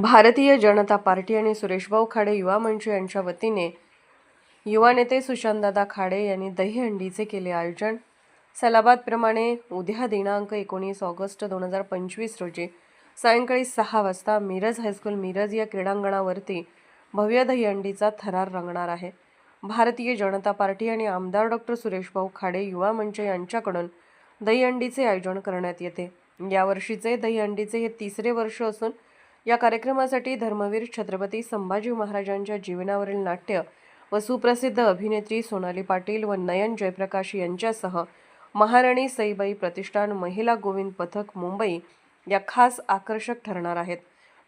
Bharatiya Janata party आणि सुरेशभाऊ खाडे युवा मंच यांच्या वतीने युवा नेते सुशांतदादा खाडे यांनी दहीहंडीचे केले आयोजन. सलाबादप्रमाणे उद्या दिनांक एकोणीस ऑगस्ट दोन हजार पंचवीस रोजी सायंकाळी सहा वाजता मिरज हायस्कूल मिरज या क्रीडांगणावरती भव्य दहीहंडीचा थरार रंगणार आहे. भारतीय जनता पार्टी आणि आमदार डॉक्टर सुरेशभाऊ खाडे युवा मंच यांच्याकडून दहीहंडीचे आयोजन करण्यात येते. यावर्षीचे दहीहंडीचे हे तिसरे वर्ष असून या कार्यक्रमासाठी धर्मवीर छत्रपती संभाजी महाराजांच्या जीवनावरील नाट्य व सुप्रसिद्ध अभिनेत्री सोनाली पाटील व नयन जयप्रकाश यांच्यासह महाराणी सईबाई प्रतिष्ठान महिला गोविंद पथक मुंबई या खास आकर्षक ठरणार आहेत.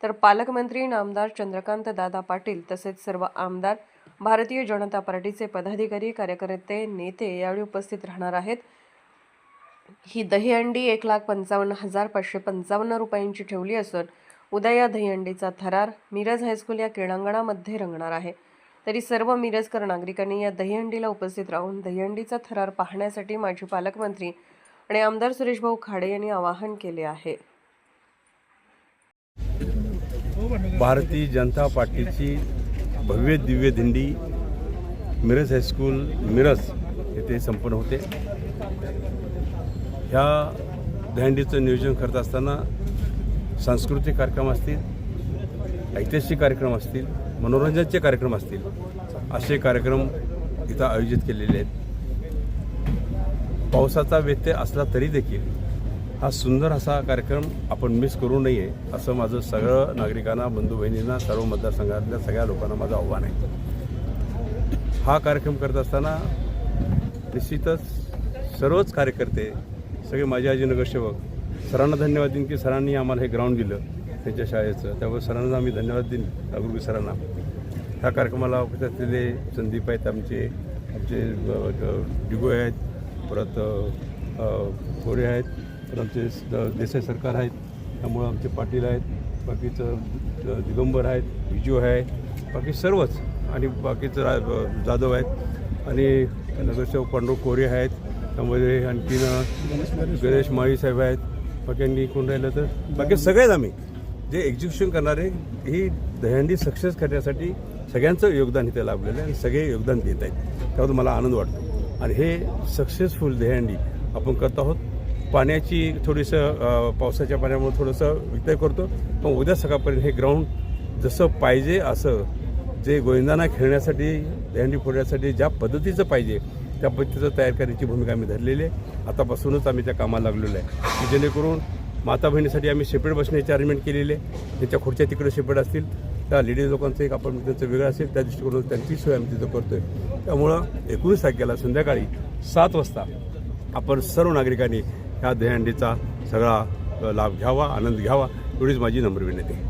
तर पालकमंत्री नामदार चंद्रकांत दादा पाटील तसेच सर्व आमदार भारतीय जनता पार्टीचे पदाधिकारी कार्यकर्ते नेते यावेळी उपस्थित राहणार आहेत. ही दहीहंडी एक लाख पंचावन्न हजार पाचशे पंचावन्न रुपयांची ठेवली असून उद्या या दहीहंडीचा थरार मिरज हायस्कूल या क्रीडांगणामध्ये रंगणार आहे. तरी सर्व मिरजकर नागरिकांनी या दहीहंडीला उपस्थित राहून दहीहंडीचा थरार पाहण्यासाठी माजी पालकमंत्री आणि आमदार सुरेशभाऊ खाडे यांनी आवाहन केले आहे. भारतीय जनता पार्टीची भव्य दिव्य दिंडी मिरज हायस्कूल मिरज येथे संपन्न होते. ह्या दहंडीचं नियोजन करत असताना सांस्कृतिक कार्यक्रम असतील ऐतिहासिक कार्यक्रम असतील मनोरंजनाचे कार्यक्रम असतील असे कार्यक्रम इथं आयोजित केलेले आहेत. पावसाचा व्यत्यय असला तरी देखील हा सुंदर असा कार्यक्रम आपण मिस करू नये असं माझं सगळं नागरिकांना बंधू बहिणींना सर्व मतदारसंघातल्या सगळ्या लोकांना माझं आव्हान आहे. हा कार्यक्रम करत असताना निश्चितच सर्वच कार्यकर्ते सगळे माझे आजी नगरसेवक सरांना धन्यवाद देईन की सरांनी आम्हाला हे ग्राउंड दिलं त्यांच्या शाळेचं. त्यामुळे सरांना आम्ही धन्यवाद देईन नागरिक सरांना. ह्या कार्यक्रमाला उपस्थित असलेले संदीप आहेत आमचे आमचे डिगोय आहेत परत कोरे आहेत परत आमचे देसाई सरकार आहेत त्यामुळं आमचे पाटील आहेत बाकीचं दिगंबर आहेत विजू आहे बाकी सर्वच आणि बाकीचं रा जाधव आहेत आणि नगरसेवक पांडू कोरे आहेत त्यामध्ये आणखीन गणेश माळी साहेब आहेत बाकी आणखी कोण राहिलं तर. बाकी सगळेच आम्ही जे एक्झिक्युशन करणारे ही दहीहंडी सक्सेस करण्यासाठी सगळ्यांचं योगदान इथे लाभलेलं आहे आणि सगळे योगदान देत आहेत. त्याबद्दल मला आनंद वाटतो. आणि हे सक्सेसफुल दहीहंडी आपण करत आहोत. पाण्याची थोडीसं पावसाच्या पाण्यामुळे थोडंसं व्यत्यय करतो. पण उद्या सकाळपर्यंत हे ग्राउंड जसं पाहिजे असं जे गोविंदांना खेळण्यासाठी दहीहंडी फोडण्यासाठी ज्या पद्धतीचं पाहिजे त्या पद्धतीचं तयार करण्याची भूमिका आम्ही धरलेली आहे. आतापासूनच आम्ही त्या कामाला लागलेलो आहे. की जेणेकरून माता बहिणीसाठी आम्ही सेपरेट बसण्याची अरेंजमेंट केलेली आहे. त्यांच्या खुर्च्या तिकडे सेपरेट असतील त्या लेडीज लोकांचं एक आपण त्यांचं वेगळं असेल त्या दृष्टिकोनातून त्यांची सोय आम्ही तिथं करतो आहे त्यामुळं एकोणीस तारखेला संध्याकाळी सात वाजता आपण सर्व नागरिकांनी ह्या दहीहंडीचा सगळा लाभ घ्यावा आनंद घ्यावा एवढीच माझी नम्र विनंती आहे.